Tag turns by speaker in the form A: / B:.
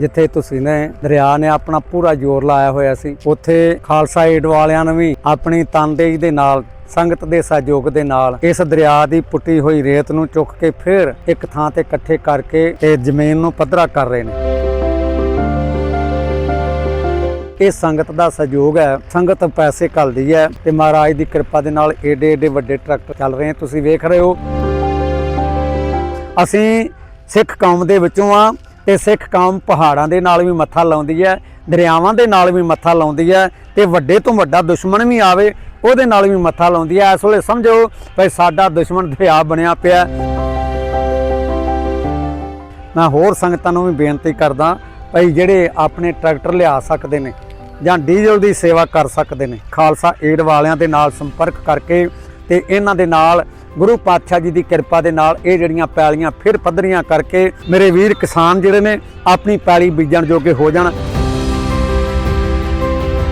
A: ਜਿੱਥੇ ਤੁਸੀਂ ਨੇ, ਦਰਿਆ ਨੇ ਆਪਣਾ ਪੂਰਾ ਜ਼ੋਰ ਲਾਇਆ ਹੋਇਆ ਸੀ। ਉੱਥੇ ਖਾਲਸਾ ਏਡ ਵਾਲਿਆਂ ਨੇ ਵੀ ਆਪਣੀ ਤਨਦੇਹੀ ਦੇ ਨਾਲ, ਸੰਗਤ ਦੇ ਸਹਿਯੋਗ ਦੇ ਨਾਲ ਇਸ ਦਰਿਆ ਦੀ ਪੁੱਟੀ ਹੋਈ ਰੇਤ ਨੂੰ ਚੁੱਕ ਕੇ ਫਿਰ ਇੱਕ ਥਾਂ ਤੇ ਇਕੱਠੇ ਕਰਕੇ ਤੇ ਜ਼ਮੀਨ ਨੂੰ ਪੱਧਰਾ ਕਰ ਰਹੇ ਨੇ। ਇਹ ਸੰਗਤ ਦਾ ਸਹਿਯੋਗ ਹੈ। ਸੰਗਤ ਪੈਸੇ ਘੱਲਦੀ ਹੈ ਤੇ ਮਹਾਰਾਜ ਦੀ ਕਿਰਪਾ ਦੇ ਨਾਲ ਏਡੇ ਏਡੇ ਵੱਡੇ ਟਰੈਕਟਰ ਚੱਲ ਰਹੇ ਤੁਸੀਂ ਵੇਖ ਰਹੇ ਹੋ। ਅਸੀਂ ਸਿੱਖ ਕੌਮ ਦੇ ਵਿੱਚੋਂ ਆ। ਤੇ ਸਿੱਖ ਕੌਮ ਪਹਾੜਾਂ ਦੇ ਨਾਲ ਵੀ ਮੱਥਾ ਲਾਉਂਦੀ ਹੈ, ਦਰਿਆਵਾਂ ਦੇ ਨਾਲ ਵੀ ਮੱਥਾ ਲਾਉਂਦੀ ਹੈ ਤੇ ਵੱਡੇ ਤੋਂ ਵੱਡਾ ਦੁਸ਼ਮਣ ਵੀ ਆਵੇ, ਉਹਦੇ ਨਾਲ ਵੀ ਮੱਥਾ ਲਾਉਂਦੀ ਹੈ। ਇਸ ਵੇਲੇ ਸਮਝੋ ਭਈ ਸਾਡਾ ਦੁਸ਼ਮਣ ਦਰਿਆ ਬਣਿਆ ਪਿਆ। ਮੈਂ ਹੋਰ ਸੰਗਤਾਂ ਨੂੰ ਵੀ ਬੇਨਤੀ ਕਰਦਾ ਭਈ ਜਿਹੜੇ ਆਪਣੇ ਟਰੈਕਟਰ ਲਿਆ ਸਕਦੇ ਨੇ ਜਾਂ ਡੀਜ਼ਲ ਦੀ ਸੇਵਾ ਕਰ ਸਕਦੇ ਨੇ, ਖਾਲਸਾ ਏਡ ਵਾਲਿਆਂ ਦੇ ਨਾਲ ਸੰਪਰਕ ਕਰਕੇ ਤੇ ਇਹਨਾਂ ਦੇ ਨਾਲ ਗੁਰੂ ਪਾਤਸ਼ਾਹ ਜੀ ਦੀ ਕਿਰਪਾ ਦੇ ਨਾਲ ਇਹ ਜਿਹੜੀਆਂ ਪੈਲੀਆਂ ਫਿਰ ਪੱਧਰੀਆਂ ਕਰਕੇ ਮੇਰੇ ਵੀਰ ਕਿਸਾਨ ਜਿਹੜੇ ਨੇ ਆਪਣੀ ਪੈਲੀ ਬੀਜਣ ਜੋਗੇ ਹੋ ਜਾਣ।